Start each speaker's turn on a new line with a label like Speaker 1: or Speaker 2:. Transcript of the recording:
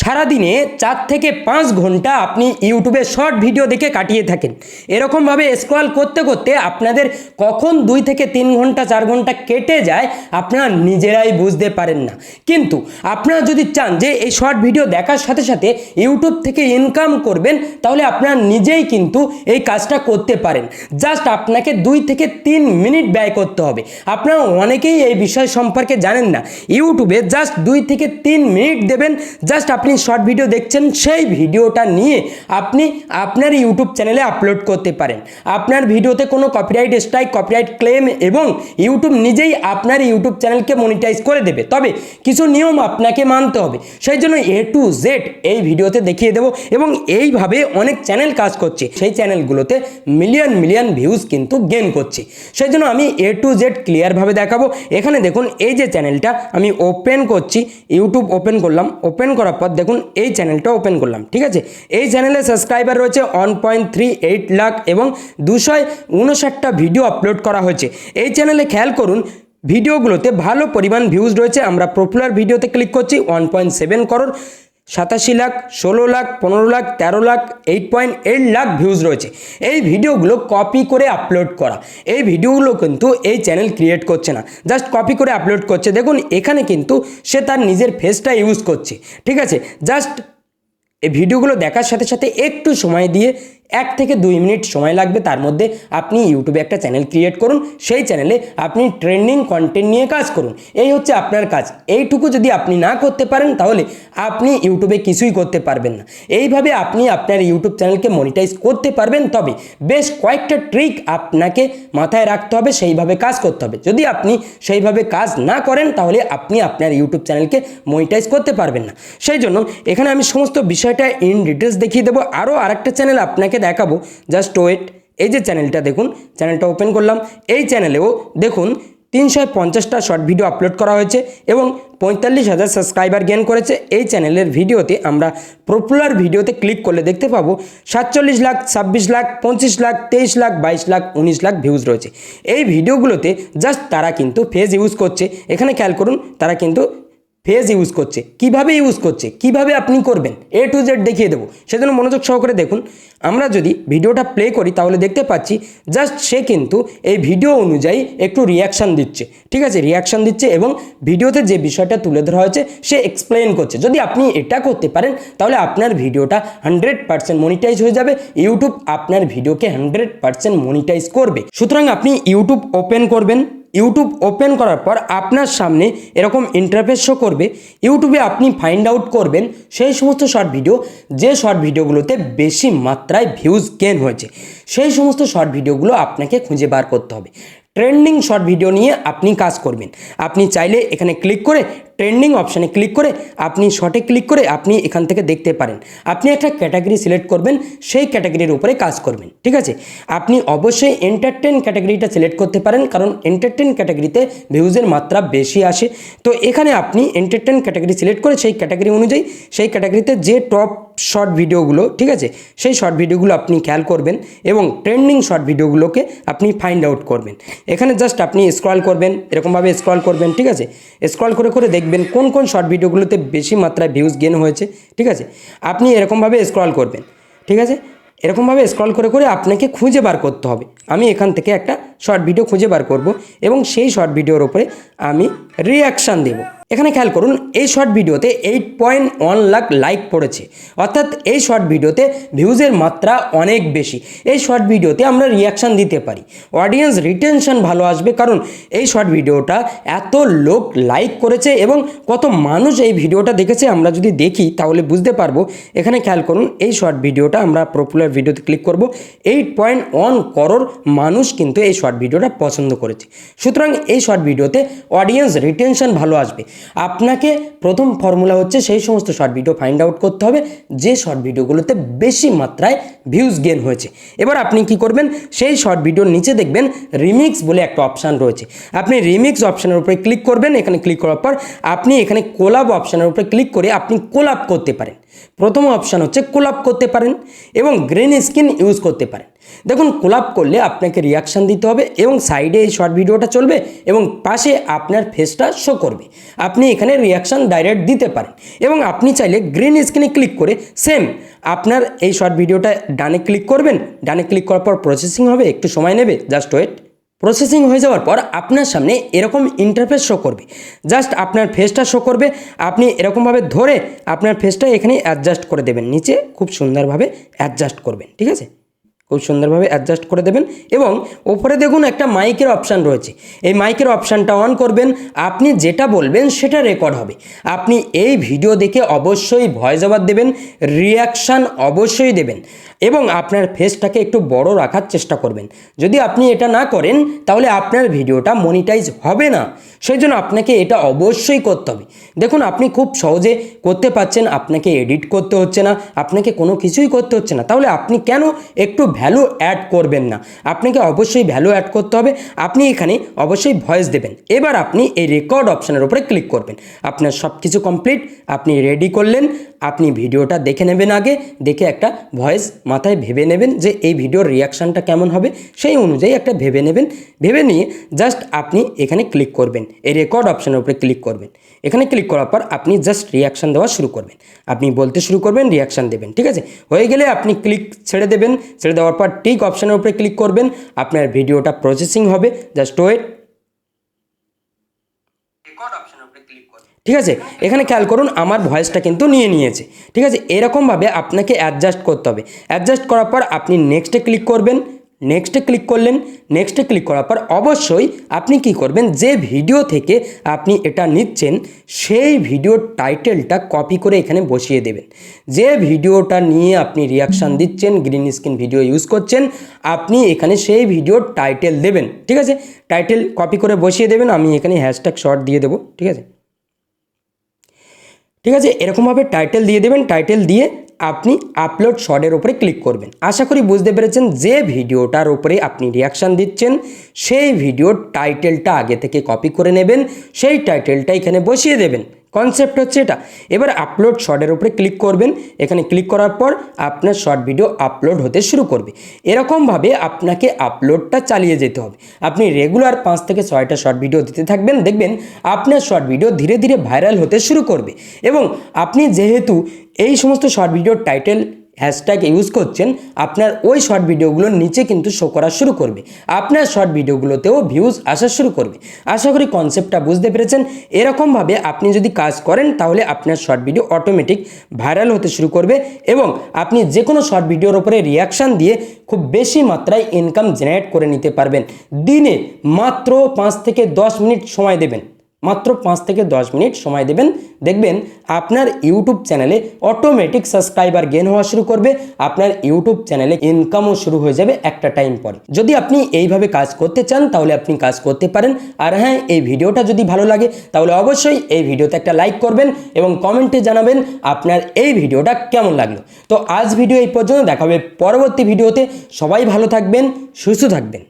Speaker 1: সারাদিনে চার থেকে পাঁচ ঘণ্টা আপনি ইউটিউবে শর্ট ভিডিও দেখে কাটিয়ে থাকেন। এরকমভাবে স্ক্রল করতে করতে আপনাদের কখন দুই থেকে তিন ঘণ্টা, চার ঘণ্টা কেটে যায় আপনারা নিজেরাই বুঝতে পারেন না। কিন্তু আপনারা যদি চান যে এই শর্ট ভিডিও দেখার সাথে সাথে ইউটিউব থেকে ইনকাম করবেন, তাহলে আপনারা নিজেই কিন্তু এই কাজটা করতে পারেন। জাস্ট আপনাকে দুই থেকে তিন মিনিট ব্যয় করতে হবে। আপনারা অনেকেই এই বিষয় সম্পর্কে জানেন না। ইউটিউবে জাস্ট দুই থেকে তিন মিনিট দেবেন জাস্ট আপনি শর্ট ভিডিও দেখছেন, সেই ভিডিওটা নিয়ে আপনি আপনার ইউটিউব চ্যানেলে আপলোড করতে পারেন। আপনার ভিডিওতে কোনো কপিরাইট স্ট্রাইক কপিরাইট ক্লেম এবং ইউটিউব নিজেই আপনার ইউটিউব চ্যানেলকে মনিটাইজ করে দেবে। তবে কিছু নিয়ম আপনাকে মানতে হবে। সেই জন্য এ টু জেড এই ভিডিওতে দেখিয়ে দেবো এবং এইভাবে অনেক চ্যানেল কাজ করছে। সেই চ্যানেলগুলোতে মিলিয়ন মিলিয়ন ভিউজ কিন্তু গেন করছে। সেই জন্য আমি এ টু জেড ক্লিয়ারভাবে দেখাবো। এখানে দেখুন, এই যে চ্যানেলটা আমি ওপেন করছি ইউটিউব ওপেন করলাম। ওপেন করার পর দেখুন, এই চ্যানেলটা ওপেন করলাম, ঠিক আছে? এই চ্যানেলে সাবস্ক্রাইবার রয়েছে one point three eight lakh এবং দুশো উনষাটটা ভিডিও আপলোড করা হয়েছে। এই চ্যানেলে খেয়াল করুন ভিডিওগুলোতে ভালো পরিমাণ ভিউজ রয়েছে। আমরা পপুলার ভিডিওতে ক্লিক করছি ওয়ান পয়েন্ট সেভেন করোড় সাতাশি লাখ, ষোলো লাখ, পনেরো লাখ, তেরো lakh eight point eight lakh views রয়েছে। এই ভিডিওগুলো কপি করে আপলোড করা। এই ভিডিওগুলো কিন্তু এই চ্যানেল ক্রিয়েট করছে না। জাস্ট কপি করে আপলোড করছে। দেখুন, এখানে কিন্তু সে তার নিজের ফেসটা ইউজ করছে। ঠিক আছে? জাস্ট এই ভিডিওগুলো দেখার সাথে সাথে একটু সময় দিয়ে এক থেকে দুই মিনিট সময় লাগবে, তার মধ্যে আপনি ইউটিউবে একটা চ্যানেল ক্রিয়েট করুন, সেই চ্যানেলে আপনি ট্রেন্ডিং কন্টেন্ট নিয়ে কাজ করুন। এই হচ্ছে আপনার কাজ। এইটুকু যদি আপনি না করতে পারেন, তাহলে আপনি ইউটিউবে কিছুই করতে পারবেন না। এইভাবে আপনি আপনার ইউটিউব চ্যানেলকে মনিটাইজ করতে পারবেন, তবে বেশ কয়েকটা ট্রিক আপনাকে মাথায় রাখতে হবে, সেইভাবে কাজ করতে হবে। যদি আপনি সেইভাবে কাজ না করেন, তাহলে আপনি আপনার ইউটিউব চ্যানেলকে মনিটাইজ করতে পারবেন না। সেই জন্য এখানে আমি সমস্ত বিষয়টা ইন ডিটেলস দেখিয়ে দেবো। আরও আরেকটা চ্যানেল আপনাকে দেখাবো জাস্ট ওয়েট এই যে চ্যানেলটা দেখুন চ্যানেলটা ওপেন করলাম, এই চ্যানেলেও দেখুন তিনশো পঞ্চাশটা শর্ট ভিডিও আপলোড করা হয়েছে এবং পঁয়তাল্লিশ হাজার সাবস্ক্রাইবার গেন করেছে। এই চ্যানেলের ভিডিওতে আমরা পপুলার ভিডিওতে ক্লিক করলে দেখতে পাবো সাতচল্লিশ লাখ, ছাব্বিশ লাখ, পঁচিশ লাখ, তেইশ লাখ, বাইশ লাখ, উনিশ লাখ ভিউজ রয়েছে। এই ভিডিওগুলোতে জাস্ট তারা কিন্তু ফেজ ইউজ করছে। এখানে খেয়াল করুন, তারা কিন্তু ফেজ ইউজ করছে, কীভাবে ইউজ করছে, কীভাবে আপনি করবেন এ টু জেড দেখিয়ে দেবো। সেজন্য মনোযোগ সহকারে দেখুন। আমরা যদি ভিডিওটা প্লে করি, তাহলে দেখতে পাচ্ছি জাস্ট সে কিন্তু এই ভিডিও অনুযায়ী একটু রিয়াকশান দিচ্ছে। ঠিক আছে? রিয়াকশান দিচ্ছে এবং ভিডিওতে যে বিষয়টা তুলে ধরা হয়েছে, সে এক্সপ্লেন করছে। যদি আপনি এটা করতে পারেন, তাহলে আপনার ভিডিওটা হান্ড্রেড পার্সেন্ট মনিটাইজ হয়ে যাবে। ইউটিউব আপনার ভিডিওকে হান্ড্রেড পার্সেন্ট মনিটাইজ করবে। সুতরাং আপনি ইউটিউব ওপেন করবেন। ইউটিউব ওপেন করার পর আপনার সামনে এরকম ইন্টারফেস শো করবে। ইউটিউবে আপনি ফাইন্ড আউট করবেন সেই সমস্ত শর্ট ভিডিও যে শর্ট ভিডিওগুলোতে বেশি মাত্রায় ভিউজ গেন হয়েছে, সেই সমস্ত শর্ট ভিডিওগুলো আপনাকে খুঁজে বার করতে হবে। ট্রেন্ডিং শর্ট ভিডিও নিয়ে আপনি কাজ করবেন। আপনি চাইলে এখানে ক্লিক করে ট্রেন্ডিং অপশানে ক্লিক করে আপনি শর্টে ক্লিক করে আপনি এখান থেকে দেখতে পারেন। আপনি একটা ক্যাটাগরি সিলেক্ট করবেন, সেই ক্যাটাগরির উপরে কাজ করবেন, ঠিক আছে? আপনি অবশ্যই এন্টারটেন ক্যাটাগরিটা সিলেক্ট করতে পারেন, কারণ এন্টারটেন ক্যাটাগরিতে ভিউজের মাত্রা বেশি আসে। তো এখানে আপনি এন্টারটেন ক্যাটাগরি সিলেক্ট করে সেই ক্যাটাগরি অনুযায়ী, সেই ক্যাটাগরিতে যে টপ শর্ট ভিডিওগুলো ঠিক আছে? সেই শর্ট ভিডিওগুলো আপনি খেয়াল করবেন এবং ট্রেন্ডিং শর্ট ভিডিওগুলোকে আপনি ফাইন্ড আউট করবেন। এখানে জাস্ট আপনি স্ক্রল করবেন, এরকমভাবে স্ক্রল করবেন, ঠিক আছে? স্ক্রল করে করে দেখবেন কোন কোন শর্ট ভিডিওগুলোতে বেশি মাত্রায় ভিউজ গেন হয়েছে, ঠিক আছে? আপনি এরকমভাবে স্ক্রল করবেন, ঠিক আছে? এরকমভাবে স্ক্রল করে করে আপনাকে খুঁজে বার করতে হবে। আমি এখান থেকে একটা শর্ট ভিডিও খুঁজে বার করব এবং সেই শর্ট ভিডিওর ওপরে আমি রিয়াকশান দেব। এখানে খেয়াল করুন, এই শর্ট ভিডিওতে eight point one lakh like পড়েছে। অর্থাৎ এই শর্ট ভিডিওতে ভিউজের মাত্রা অনেক বেশি। এই শর্ট ভিডিওতে আমরা রিয়াকশান দিতে পারি। অডিয়েন্স রিটেনশন ভালো আসবে কারণ এই শর্ট ভিডিওটা এত লোক লাইক করেছে এবং কত মানুষ এই ভিডিওটা দেখেছে। আমরা যদি দেখি, তাহলে বুঝতে পারব। এখানে খেয়াল করুন, এই শর্ট ভিডিওটা আমরা পপুলার ভিডিওতে ক্লিক করব। এইট পয়েন্ট ওয়ান করোর মানুষ কিন্তু এই শর্ট ভিডিওটা পছন্দ করেছে। সুতরাং এই শর্ট ভিডিওতে অডিয়েন্স রিটেনশন ভালো আসবে। আপনাকে প্রথম ফর্মুলা হচ্ছে সেই সমস্ত শর্ট ভিডিও ফাইন্ড আউট করতে হবে। যে শর্ট ভিডিওগুলোতে বেশি মাত্রায় ভিউজ গেন হয়েছে। এবার আপনি কি করবেন? সেই শর্ট ভিডিওর নিচে দেখবেন রিমিক্স বলে একটা অপশান রয়েছে। আপনি রিমিক্স অপশানের উপরে ক্লিক করবেন, এখানে ক্লিক করার পর আপনি এখানে কোলাব অপশানের উপরে ক্লিক করে আপনি কোলাপ করতে পারেন। প্রথম অপশান হচ্ছে কোলাপ করতে পারেন এবং গ্রিন স্ক্রিন ইউজ করতে পারেন। দেখুন কোলাপ করলে আপনাকে রিয়াকশান দিতে হবে এবং সাইডে এই শর্ট ভিডিওটা চলবে এবং পাশে আপনার ফেসটা শো করবে। আপনি এখানে রিয়াকশান ডাইরেক্ট দিতে পারেন এবং আপনি চাইলে গ্রিন স্ক্রিনে ক্লিক করে সেম আপনার এই শর্ট ভিডিওটা ডানে ক্লিক করবেন। ডানে ক্লিক করার পর প্রসেসিং হবে, একটু সময় নেবে জাস্ট ওয়েট প্রসেসিং হয়ে যাওয়ার পর আপনার সামনে এরকম ইন্টারফেস শো করবে। জাস্ট আপনার ফেসটা শো করবে, আপনি এরকমভাবে ধরে আপনার ফেসটা এখানে অ্যাডজাস্ট করে দেবেন, নিচে খুব সুন্দরভাবে অ্যাডজাস্ট করবেন, ঠিক আছে? খুব সুন্দরভাবে অ্যাডজাস্ট করে দেবেন এবং ওপরে দেখুন একটা মাইকের অপশান রয়েছে। এই মাইকের অপশানটা অন করবেন, আপনি যেটা বলবেন সেটা রেকর্ড হবে। আপনি এই ভিডিও দেখে অবশ্যই ভয়েস ওভার দেবেন রিয়াকশান অবশ্যই দেবেন এবং আপনার ফেসটাকে একটু বড় রাখার চেষ্টা করবেন। যদি আপনি এটা না করেন, তাহলে আপনার ভিডিওটা মনিটাইজ হবে না। সেই জন্য আপনাকে এটা অবশ্যই করতে হবে। দেখুন, আপনি খুব সহজে করতে পারছেন, আপনাকে এডিট করতে হচ্ছে না, আপনাকে কোনো কিছুই করতে হচ্ছে না। তাহলে আপনি কেন একটু ভ্যালু অ্যাড করবেন না। আপনাকে অবশ্যই ভ্যালু অ্যাড করতে হবে। আপনি এখানে অবশ্যই ভয়েস দেবেন। এবার আপনি এই রেকর্ড অপশানের উপরে ক্লিক করবেন। আপনার সব কিছু কমপ্লিট আপনি রেডি করলেন। আপনি ভিডিওটা দেখে নেবেন আগে। দেখে একটা ভয়েস মাথায় ভেবে নেবেন যে এই ভিডিওর রিয়াকশানটা কেমন হবে। সেই অনুযায়ী একটা ভেবে নেবেন। ভেবে নিয়ে জাস্ট আপনি এখানে ক্লিক করবেন। এই রেকর্ড অপশানের উপরে ক্লিক করবেন। এখানে ক্লিক করার পর আপনি জাস্ট রিয়াকশান দেওয়া শুরু করবেন। আপনি বলতে শুরু করবেন রিয়াকশান দেবেন ঠিক আছে? হয়ে গেলে আপনি ক্লিক ছেড়ে দেবেন ছেড়ে দেওয়ার পর ঠিক অপশানের উপরে ক্লিক করবেন আপনার ভিডিওটা প্রসেসিং হবে জাস্ট ওয়েট ঠিক আছে? এখানে খেয়াল করুন আমার ভয়েসটা কিন্তু নিয়ে নিয়েছে ঠিক আছে? এরকমভাবে আপনাকে অ্যাডজাস্ট করতে হবে। অ্যাডজাস্ট করার পর আপনি নেক্সটে ক্লিক করবেন নেক্সটে ক্লিক করলেন। নেক্সটে ক্লিক করার পর অবশ্যই আপনি কি করবেন? যে ভিডিও থেকে আপনি এটা নিচ্ছেন, সেই ভিডিওর টাইটেলটা কপি করে এখানে বসিয়ে দেবেন। যে ভিডিওটা নিয়ে আপনি রিয়াকশান দিচ্ছেন গ্রিন স্ক্রিন ভিডিও ইউজ করছেন, আপনি এখানে সেই ভিডিওর টাইটেল দেবেন। ঠিক আছে? টাইটেল কপি করে বসিয়ে দেবেন, আমি এখানে হ্যাশট্যাগ শর্ট দিয়ে দেবো। ঠিক আছে? ঠিক আছে? এরকমভাবে টাইটেল দিয়ে দেবেন। টাইটেল দিয়ে আপনি আপলোড শটের ওপরে ক্লিক করবেন। আশা করি বুঝতে পেরেছেন যে ভিডিওটার ওপরে আপনি রিয়াকশান দিচ্ছেন, সেই ভিডিওর টাইটেলটা আগে থেকে কপি করে নেবেন, সেই টাইটেলটা এখানে বসিয়ে দেবেন। কনসেপ্ট হচ্ছে এটা। এবার আপলোড শর্টের উপরে ক্লিক করবেন। এখানে ক্লিক করার পর আপনার শর্ট ভিডিও আপলোড হতে শুরু করবে। এরকমভাবে আপনাকে আপলোডটা চালিয়ে যেতে হবে। আপনি রেগুলার পাঁচ থেকে ছয়টা শর্ট ভিডিও দিতে থাকবেন। দেখবেন আপনার শর্ট ভিডিও ধীরে ধীরে ভাইরাল হতে শুরু করবে। এবং আপনি যেহেতু এই সমস্ত শর্ট ভিডিওর টাইটেল হ্যাশট্যাগ ইউজ করছেন, আপনার ওই শর্ট ভিডিওগুলোর নিচে কিন্তু শো করা শুরু করবে। আপনার শর্ট ভিডিওগুলোতেও ভিউজ আসা শুরু করবে। আশা করি কনসেপ্টটা বুঝতে পেরেছেন। এরকমভাবে আপনি যদি কাজ করেন, তাহলে আপনার শর্ট ভিডিও অটোমেটিক ভাইরাল হতে শুরু করবে এবং আপনি যে কোনো শর্ট ভিডিওর ওপরে রিয়াকশান দিয়ে খুব বেশি মাত্রায় ইনকাম জেনারেট করে নিতে পারবেন। দিনে মাত্র পাঁচ থেকে দশ মিনিট সময় দেবেন। মাত্র পাঁচ থেকে দশ মিনিট সময় দেবেন। দেখবেন আপনার ইউটিউব চ্যানেলে অটোমেটিক সাবস্ক্রাইবার গেন হওয়া শুরু করবে, আপনার ইউটিউব চ্যানেলে ইনকামও শুরু হয়ে যাবে একটা টাইম পরে। যদি আপনি এইভাবে কাজ করতে চান, তাহলে আপনি কাজ করতে পারেন। আর হ্যাঁ এই ভিডিওটা যদি ভালো লাগে, তাহলে অবশ্যই এই ভিডিওতে একটা লাইক করবেন এবং কমেন্টে জানাবেন আপনার এই ভিডিওটা কেমন লাগল। তো আজ ভিডিও এই পর্যন্ত, দেখা হবে পরবর্তী ভিডিওতে। সবাই ভালো থাকবেন, সুস্থ থাকবেন।